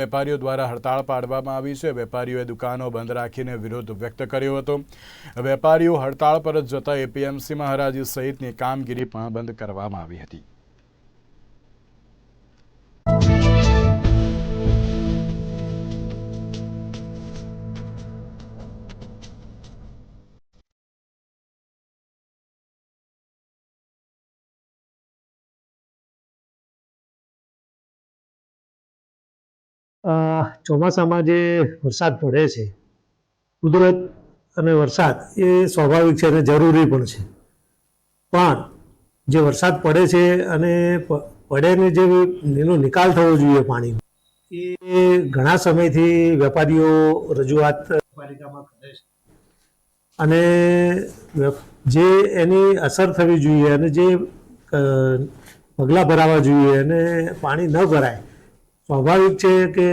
વેપારીઓ દ્વારા હડતાળ પાડવામાં આવી છે. વેપારીઓએ દુકાનો બંધ રાખીને વિરોધ વ્યક્ત કર્યો હતો. વેપારીઓ હડતાળ પર જતા એપીએમસીમાં હરાજી સહિતની કામગીરી પણ બંધ કરવામાં આવી હતી. ચોમાસામાં જે વરસાદ પડે છે, કુદરત અને વરસાદ એ સ્વાભાવિક છે અને જરૂરી પણ છે. પણ જે વરસાદ પડે છે અને પડે ને જે એનો નિકાલ થવો જોઈએ પાણીનો એ ઘણા સમયથી વેપારીઓ રજૂઆત પાલિકામાં કરે છે. અને જે એની અસર થવી જોઈએ અને જે પગલાં ભરાવા જોઈએ અને પાણી ન ભરાય સ્વાભાવિક છે કે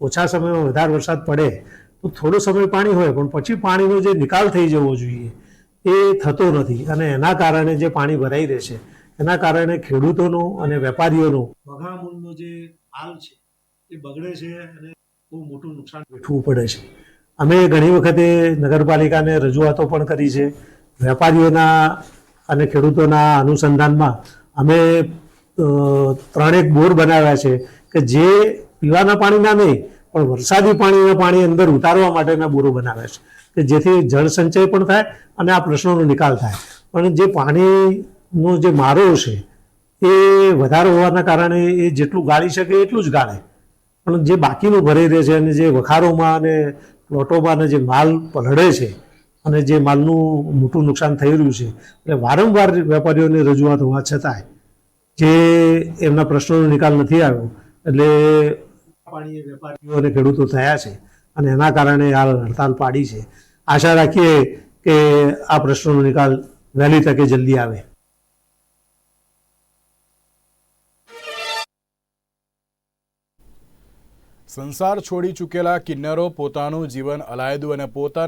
ઓછા સમયમાં વધારે વરસાદ પડે તો થોડો સમય પાણી હોય, પણ પછી પાણીનો જે નિકાલ થઈ જવો જોઈએ એ થતો નથી. અને એના કારણે જે પાણી ભરાઈ રહેશે એના કારણે ખેડૂતોનો અને વેપારીઓનો વઘામૂળનો જે હાલ છે, એ બગડે છે અને બહુ મોટું નુકસાન વેઠવું પડે છે. અમે ઘણી વખતે નગરપાલિકાને રજૂઆતો પણ કરી છે. વેપારીઓના અને ખેડૂતોના અનુસંધાનમાં અમે ત્રણેક બોર બનાવ્યા છે કે જે પીવાના પાણીના નહીં, પણ વરસાદી પાણીના પાણી અંદર ઉતારવા માટેના બોરો બનાવ્યા છે. કે જેથી જળ સંચય પણ થાય અને આ પ્રશ્નોનો નિકાલ થાય. પણ જે પાણીનો જે મારો છે, એ વધારે હોવાના કારણે એ જેટલું ગાળી શકે એટલું જ ગાળે. પણ જે બાકીનું ભરાઈ રહે છે અને જે વખારોમાં અને પ્લોટોમાં અને જે માલ પલળે છે અને જે માલનું મોટું નુકસાન થઈ રહ્યું છે, એટલે વારંવાર વેપારીઓને રજૂઆત હોવા છતાંય જે એમના પ્રશ્નોનો નિકાલ નથી આવ્યો, એટલે પાણીએ વેપારીઓ અને ખેડૂતો થયા છે અને એના કારણે હાલ હડતાલ પાડી છે. આશા રાખીએ કે આ પ્રશ્નોનો નિકાલ વહેલી તકે જલ્દી આવે. સંસાર છોડી ચૂકેલા કિન્નરો પોતાનું જીવન અલાયદું અને પોતાના